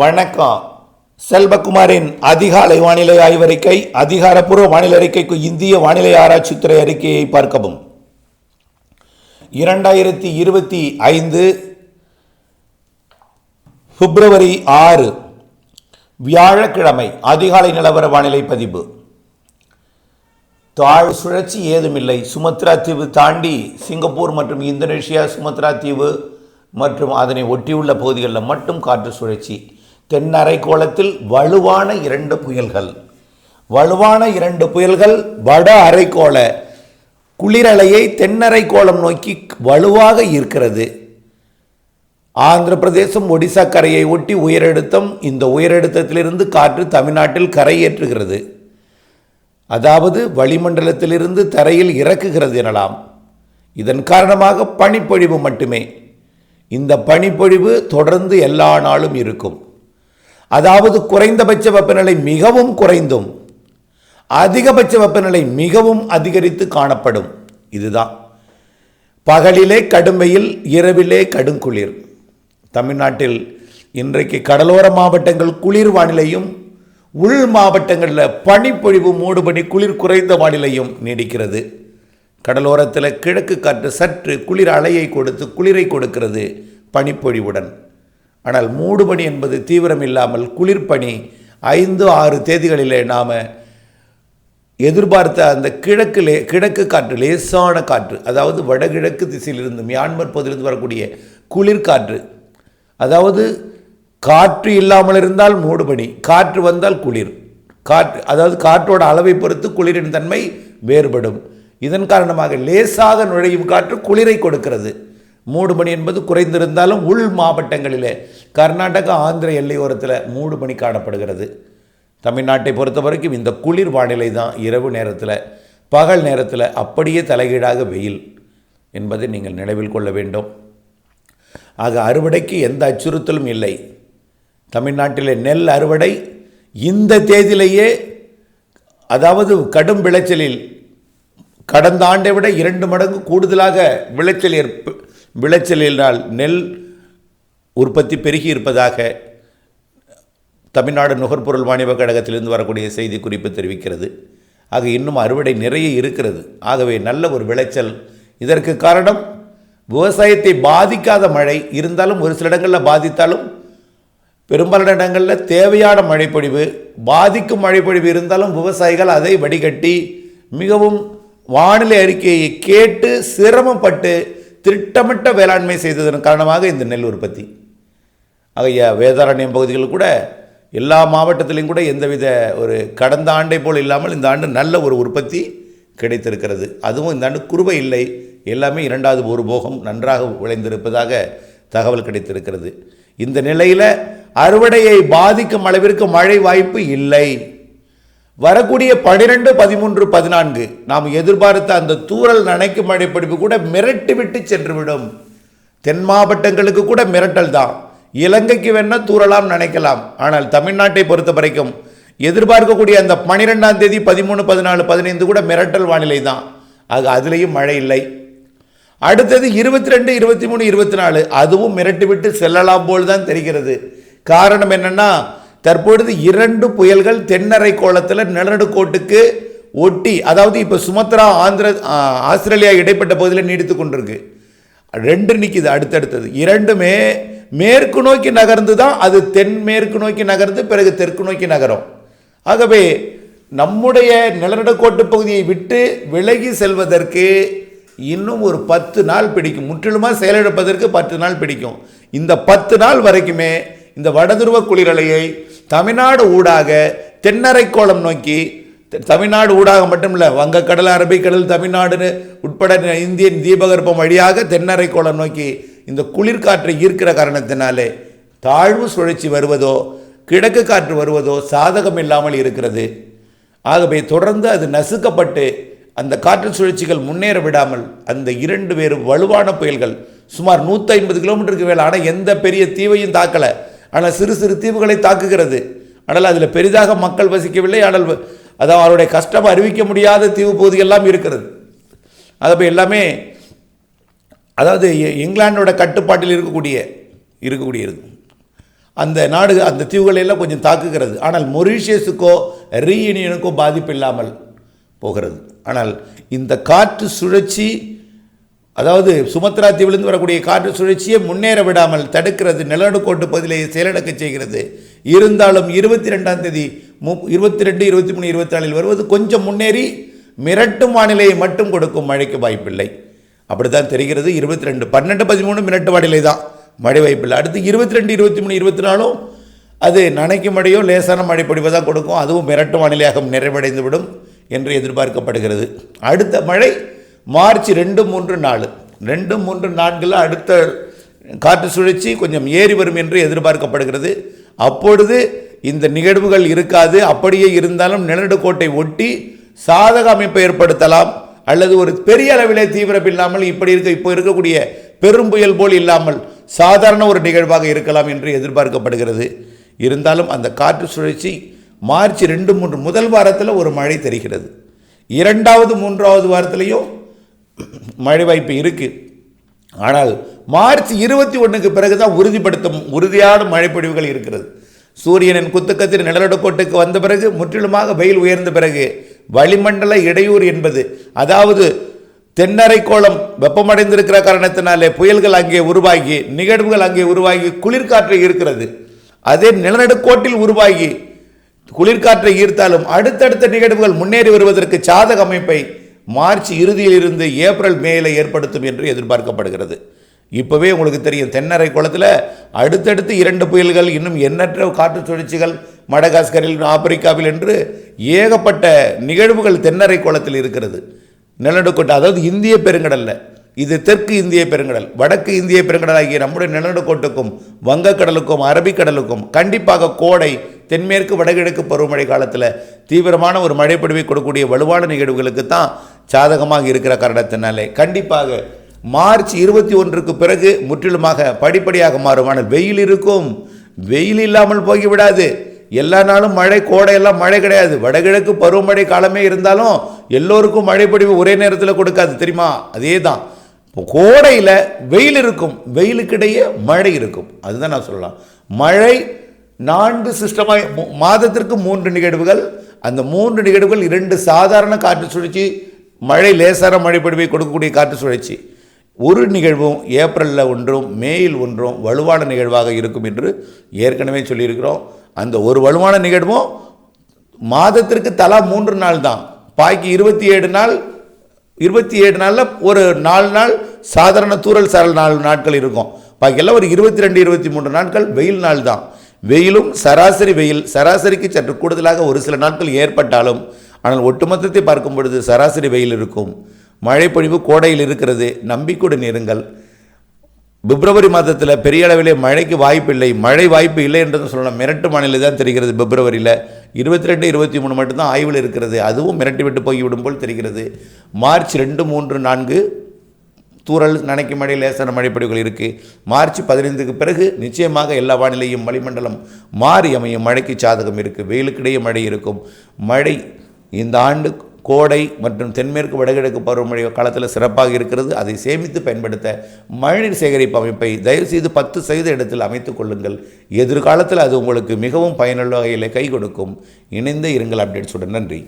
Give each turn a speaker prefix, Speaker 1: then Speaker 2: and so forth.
Speaker 1: வணக்கம். செல்வகுமாரின் அதிகாலை வானிலை ஆய்வறிக்கை அதிகாரப்பூர்வ வானிலை அறிக்கைக்கு இந்திய வானிலை ஆராய்ச்சித்துறை அறிக்கையை பார்க்கவும். இரண்டாயிரத்தி இருபத்தி ஐந்து பிப்ரவரி ஆறு வியாழக்கிழமை அதிகாலை நிலவர வானிலை பதிவு. தாழ் சுழற்சி ஏதுமில்லை. சுமத்ரா தீவு தாண்டி சிங்கப்பூர் மற்றும் இந்தோனேஷியா சுமத்ரா தீவு மற்றும் அதனை ஒட்டியுள்ள பகுதிகளில் மட்டும் காற்று சுழற்சி. தென் அரைக்கோளத்தில் வலுவான இரண்டு புயல்கள். வலுவான இரண்டு புயல்கள் வட அரைக்கோள குளிரலையை தென்னரைக்கோளம் நோக்கி வலுவாக ஈர்க்கிறது. ஆந்திர பிரதேசம் ஒடிசா கரையை ஒட்டி உயரழுத்தம் இந்த உயரழுத்தத்திலிருந்து காற்று தமிழ்நாட்டில் கரையேற்றுகிறது அதாவது வளிமண்டலத்திலிருந்து தரையில் இறக்குகிறது எனலாம். இதன் காரணமாக பனிப்பொழிவு மட்டுமே. இந்த பனிப்பொழிவு தொடர்ந்து எல்லா நாளும் இருக்கும். அதாவது குறைந்தபட்ச வெப்பநிலை மிகவும் குறைந்தும் அதிகபட்ச வெப்பநிலை மிகவும் அதிகரித்து காணப்படும். இதுதான். பகலிலே கடும் வெயில் இரவிலே கடுங்குளிர். தமிழ்நாட்டில் இன்றைக்கு கடலோர மாவட்டங்கள் குளிர் வானிலையும் உள் மாவட்டங்களில் பனிப்பொழிவு மூடுபனி குளிர் குறைந்த வானிலையும் நீடிக்கிறது. கடலோரத்தில் கிழக்கு காற்று சற்று குளிர் அலையை கொடுத்து குளிரை கொடுக்கிறது பனிப்பொழிவுடன். ஆனால் மூடுபனி என்பது தீவிரம் இல்லாமல் குளிர்பனி ஐந்து ஆறு தேதிகளிலே நாம் எதிர்பார்த்த அந்த கிழக்கிலே கிழக்கு காற்று லேசான காற்று அதாவது வடகிழக்கு திசையிலிருந்து மியான்மர் பகுதியிலிருந்து வரக்கூடிய குளிர்காற்று. அதாவது காற்று இல்லாமல் இருந்தால் மூடுபனி காற்று வந்தால் குளிர். காற்று அதாவது காற்றோட அளவை பொறுத்து குளிரின் தன்மை வேறுபடும். இதன் காரணமாக லேசாக நுழையும் காற்று குளிரை கொடுக்கிறது. மூடுபனி என்பது குறைந்திருந்தாலும் உள் மாவட்டங்களிலே கர்நாடகா ஆந்திர எல்லையோரத்தில் மூடு மணி காணப்படுகிறது. தமிழ்நாட்டை பொறுத்த வரைக்கும் இந்த குளிர் வானிலை தான் இரவு நேரத்தில் பகல் நேரத்தில் அப்படியே தலைகீழாக வெயில் என்பதை நீங்கள் நினைவில் கொள்ள வேண்டும். ஆக அறுவடைக்கு எந்த அச்சுறுத்தலும் இல்லை. தமிழ்நாட்டிலே நெல் அறுவடை இந்த தேதியிலேயே அதாவது கடும் விளைச்சலில் கடந்த ஆண்டை விட இரண்டு மடங்கு கூடுதலாக விளைச்சல் ஏற்ப விளைச்சலினால் நெல் உற்பத்தி பெருகி இருப்பதாக தமிழ்நாடு நுகர்பொருள் வாணிப கழகத்திலிருந்து வரக்கூடிய செய்தி குறிப்பு தெரிவிக்கிறது. ஆக இன்னும் அறுவடை நிறைய இருக்கிறது. ஆகவே நல்ல ஒரு விளைச்சல். இதற்கு காரணம் விவசாயத்தை பாதிக்காத மழை. இருந்தாலும் ஒரு சில இடங்களில் பாதித்தாலும் பெரும்பாலான இடங்களில் தேவையான மழைப்பொழிவு பாதிக்கும் மழைப்பொழிவு இருந்தாலும் விவசாயிகள் அதை வடிகட்டி மிகவும் வானிலை அறிக்கையை கேட்டு சிரமப்பட்டு திட்டமிட்ட வேளாண்மை செய்ததன் காரணமாக இந்த நெல் உற்பத்தி. ஆகைய வேதாரண்யம் பகுதிகளில் கூட எல்லா மாவட்டத்திலையும் கூட எந்தவித ஒரு கடந்த ஆண்டை போல் இல்லாமல் இந்த ஆண்டு நல்ல ஒரு உற்பத்தி கிடைத்திருக்கிறது. அதுவும் இந்த ஆண்டு குறுவை இல்லை. எல்லாமே இரண்டாவது ஒரு போகம் நன்றாக விளைந்திருப்பதாக தகவல் கிடைத்திருக்கிறது. இந்த நிலையில் அறுவடையை பாதிக்கும் அளவிற்கு மழை வாய்ப்பு இல்லை. வரக்கூடிய பனிரெண்டு பதிமூன்று பதினான்கு நாம் எதிர்பார்த்த அந்த தூறல் நனைக்கும் மழை படிப்பு கூட மிரட்டி விட்டு சென்றுவிடும். தென் மாவட்டங்களுக்கு கூட மிரட்டல் தான். இலங்கைக்கு வேணால் தூரலாம் நினைக்கலாம். ஆனால் தமிழ்நாட்டை பொறுத்த வரைக்கும் எதிர்பார்க்கக்கூடிய அந்த பனிரெண்டாம் தேதி பதிமூணு பதினாலு பதினைந்து கூட மிரட்டல் வானிலை தான். ஆக அதுலேயும் மழை இல்லை. அடுத்தது இருபத்தி ரெண்டு இருபத்தி மூணு இருபத்தி நாலு அதுவும் மிரட்டி விட்டு செல்லலாம் போல் தான் தெரிகிறது. காரணம் என்னென்னா தற்பொழுது இரண்டு புயல்கள் தென்னரை கோலத்தில் நிலநடுக்கோட்டுக்கு ஒட்டி அதாவது இப்போ சுமத்ரா ஆந்திர ஆஸ்திரேலியா இடைப்பட்ட பகுதியில் நீடித்து கொண்டிருக்கு. ரெண்டு நிற்கிது அடுத்தடுத்தது. இரண்டுமே மேற்கு நோக்கி நகர்ந்து தான் அது தென்மேற்கு நோக்கி நகர்ந்து பிறகு தெற்கு நோக்கி நகரும். ஆகவே நம்முடைய நிலநடுக்கோட்டு பகுதியை விட்டு விலகி செல்வதற்கு இன்னும் ஒரு பத்து நாள் பிடிக்கும். முற்றிலுமாக செயலிழப்பதற்கு பத்து நாள் பிடிக்கும். இந்த பத்து நாள் வரைக்குமே இந்த வடதுருவ குளிரலையை தமிழ்நாடு ஊடாக தென்னரைக்கோளம் நோக்கி தமிழ்நாடு ஊடாக மட்டும் இல்லை வங்கக்கடல் அரபிக்கடல் தமிழ்நாடுன்னு உட்பட இந்தியன் தீபகற்பம் வழியாக தென்னரைக்கோளம் நோக்கி இந்த குளிர்காற்றை ஈர்க்கிற காரணத்தினாலே தாழ்வு சுழற்சி வருவதோ கிழக்கு காற்று வருவதோ சாதகம் இல்லாமல் இருக்கிறது. ஆகவே தொடர்ந்து அது நசுக்கப்பட்டு அந்த காற்று சுழற்சிகள் முன்னேற விடாமல் அந்த இரண்டு வேறு வலுவான புயல்கள் சுமார் 150 ஐம்பது கிலோமீட்டருக்கு மேலே ஆனால் எந்த பெரிய தீவையும் தாக்கலை. ஆனால் சிறு சிறு தீவுகளை தாக்குகிறது. ஆனால் அதில் பெரிதாக மக்கள் வசிக்கவில்லை. ஆனால் அதாவது அவருடைய கஷ்டம் அறிவிக்க முடியாத தீவு பகுதியெல்லாம் இருக்கிறது. அதை எல்லாமே அதாவது இ- இங்கிலாந்தோட கட்டுப்பாட்டில் இருக்கக்கூடிய இருக்கக்கூடியது. அந்த நாடு அந்த தீவுகளெல்லாம் கொஞ்சம் தாக்குகிறது. ஆனால் மொரீஷியஸுக்கோ ரீயூனியனுக்கோ பாதிப்பு இல்லாமல் போகிறது. ஆனால் இந்த காற்று சுழற்சி அதாவது சுமத்ரா தீவிலிருந்து வரக்கூடிய காற்று சுழற்சியை முன்னேற விடாமல் தடுக்கிறது நிலநடுக்கோட்டு பகுதியிலேயே செயலடக்க செய்கிறது. இருந்தாலும் இருபத்தி ரெண்டாம் தேதி மு இருபத்தி ரெண்டு இருபத்தி மூணு இருபத்தி நாலில் வருவது கொஞ்சம் முன்னேறி மிரட்டும் வானிலையை மட்டும் கொடுக்கும் மழைக்கு வாய்ப்பில்லை. அப்படி தான் தெரிகிறது. இருபத்தி ரெண்டு பன்னெண்டு பதிமூணு மிரட்டு வானிலை தான் மழை வாய்ப்பில்லை அடுத்து இருபத்தி ரெண்டு இருபத்தி மூணு இருபத்தி நாலும் அது நனைக்கும் மழையோ லேசான மழை பொழிவதாக கொடுக்கும். அதுவும் மிரட்டு வானிலையாக நிறைவடைந்து விடும் என்று எதிர்பார்க்கப்படுகிறது. அடுத்த மழை மார்ச் ரெண்டு மூன்று நாலு. ரெண்டு மூன்று நான்கில் அடுத்த காற்று சுழற்சி கொஞ்சம் ஏறி வரும் என்று எதிர்பார்க்கப்படுகிறது. அப்பொழுது இந்த நிகழ்வுகள் இருக்காது. அப்படியே இருந்தாலும் நிலநடுக்கோட்டை ஒட்டி சாதக அமைப்பை ஏற்படுத்தலாம். அல்லது ஒரு பெரிய அளவிலே தீவிரம் இல்லாமல் இப்படி இருக்க இப்போ இருக்கக்கூடிய பெரும் புயல் போல் இல்லாமல் சாதாரண ஒரு நிகழ்வாக இருக்கலாம் என்று எதிர்பார்க்கப்படுகிறது. இருந்தாலும் அந்த காற்று சுழற்சி மார்ச் ரெண்டு மூன்று முதல் வாரத்தில் ஒரு மழை தெரிகிறது. இரண்டாவது மூன்றாவது வாரத்திலையும் மழை வாய்ப்பு இருக்குது ஆனால் மார்ச் இருபத்தி ஒன்றுக்கு பிறகு தான் உறுதிப்படுத்தும் உறுதியான மழைப்பொழிவுகள் இருக்கிறது. சூரியனின் குத்துக்கத்தின் நிலநடுக்கோட்டுக்கு வந்த பிறகு முற்றிலுமாக வெயில் உயர்ந்த பிறகு வளிமண்டல இடையூறு என்பது அதாவது தென்னரைக்கோளம் வெப்பமடைந்திருக்கிற காரணத்தினாலே புயல்கள் அங்கே உருவாகி நிகழ்வுகள் அங்கே உருவாகி குளிர்காற்று இருக்கிறது அதே நிலநடுக்கோட்டில் உருவாகி குளிர்காற்றை ஈர்த்தாலும் அடுத்தடுத்த நிகழ்வுகள் முன்னேறி வருவதற்கு சாதக அமைப்பை மார்ச் இறுதியிலிருந்து ஏப்ரல் மேலே ஏற்படுத்தும் என்று எதிர்பார்க்கப்படுகிறது. இப்போவே உங்களுக்கு தெரியும் தென்னரை குளத்தில் அடுத்தடுத்து இரண்டு புயல்கள் இன்னும் எண்ணற்ற காற்று சுழற்சிகள் மடகாஸ்கரில் ஆப்பிரிக்காவில் என்று ஏகப்பட்ட நிகழ்வுகள் தென்னரை குளத்தில் இருக்கிறது. நிலநடுக்கோட்டை அதாவது இந்திய பெருங்கடலில் இது தெற்கு இந்திய பெருங்கடல் வடக்கு இந்திய பெருங்கடல் ஆகிய நம்முடைய நிலநடுக்கோட்டுக்கும் வங்கக்கடலுக்கும் அரபிக்கடலுக்கும் கண்டிப்பாக கோடை தென்மேற்கு வடகிழக்கு பருவமழை காலத்தில் தீவிரமான ஒரு மழைப்பொழிவை கொடுக்கக்கூடிய வலுவான நிகழ்வுகளுக்கு தான் சாதகமாக இருக்கிற காரணத்தினாலே கண்டிப்பாக மார்ச் இருபத்தி ஒன்றுக்கு பிறகு முற்றிலுமாக படிப்படியாக மாறும். ஆனால் வெயில் இருக்கும். வெயில் இல்லாமல் போய்விடாது எல்லா நாளும் மழை கோடையெல்லாம் மழை கிடையாது. வடகிழக்கு பருவமழை காலமே இருந்தாலும் எல்லோருக்கும் மழைப்பொழிவு ஒரே நேரத்தில் கொடுக்காது தெரியுமா? அதே தான் இப்போ கோடையில் வெயில் இருக்கும். வெயிலுக்கிடையே மழை இருக்கும். அதுதான் நான் சொல்லலாம். மழை நான்கு சிஸ்டமாக மு- மாதத்திற்கு மூன்று நிகழ்வுகள். அந்த மூன்று நிகழ்வுகள் இரண்டு சாதாரண காற்று சுழற்சி மழை லேசான மழை கொடுக்கக்கூடிய காற்று சுழற்சி. ஒரு நிகழ்வும் ஏப்ரலில் ஒன்றும் மேயில் ஒன்றும் வலுவான நிகழ்வாக இருக்கும் என்று ஏற்கனவே சொல்லியிருக்கிறோம். அந்த ஒரு வலுவான நிகழ்வும் மாதத்திற்கு தலா மூன்று நாள் தான். பாக்கி இருபத்தி ஏழு நாள் இருபத்தி ஏழு நாளில் ஒரு நாலு நாள் சாதாரண தூறல் சரல் நாலு நாட்கள் இருக்கும். பாக்கியெல்லாம் ஒரு இருபத்தி ரெண்டு இருபத்தி மூன்று நாட்கள் வெயில் நாள் தான். வெயிலும் சராசரி வெயில் சராசரிக்கு சற்று கூடுதலாக ஒரு சில நாட்கள் ஏற்பட்டாலும் ஆனால் ஒட்டுமொத்தத்தை பார்க்கும் பொழுது சராசரி வெயில் இருக்கும். மழைப்பொழிவு கோடையில் இருக்கிறது. நம்பிக்கையுடன் இருங்கள் பிப்ரவரி மாதத்தில் பெரிய அளவிலே மழைக்கு வாய்ப்பு இல்லை. மழை வாய்ப்பு இல்லை என்று சொல்லலாம் மிரட்டு மாநிலம் தான் தெரிகிறது பிப்ரவரியில். இருபத்தி ரெண்டு இருபத்தி மூணு மட்டும்தான் ஆய்வில் இருக்கிறது. அதுவும் மிரட்டி விட்டு போய்விடும் போல் தெரிகிறது. மார்ச் ரெண்டு மூன்று நான்கு தூறல் நனைக்கும் மழை லேசான மழைப்படிவுகள் இருக்குது மார்ச் பதினைந்துக்கு பிறகு நிச்சயமாக எல்லா வானிலையும் வளிமண்டலம் மாறி அமையும். மழைக்கு சாதகம் இருக்குது வெயிலுக்கிடையே மழை இருக்கும். மழை இந்த ஆண்டு கோடை மற்றும் தென்மேற்கு வடகிழக்கு பருவமழை காலத்தில் சிறப்பாக இருக்கிறது. அதை சேமித்து பயன்படுத்த மழைநீர் சேகரிப்பு அமைப்பை தயவுசெய்து பத்து சதவீத இடத்தில் அமைத்துக் கொள்ளுங்கள். எதிர்காலத்தில் அது உங்களுக்கு மிகவும் பயனுள்ள வகையில் கை கொடுக்கும். இணைந்த இருங்கள் அப்டேட்ஸுடன். நன்றி.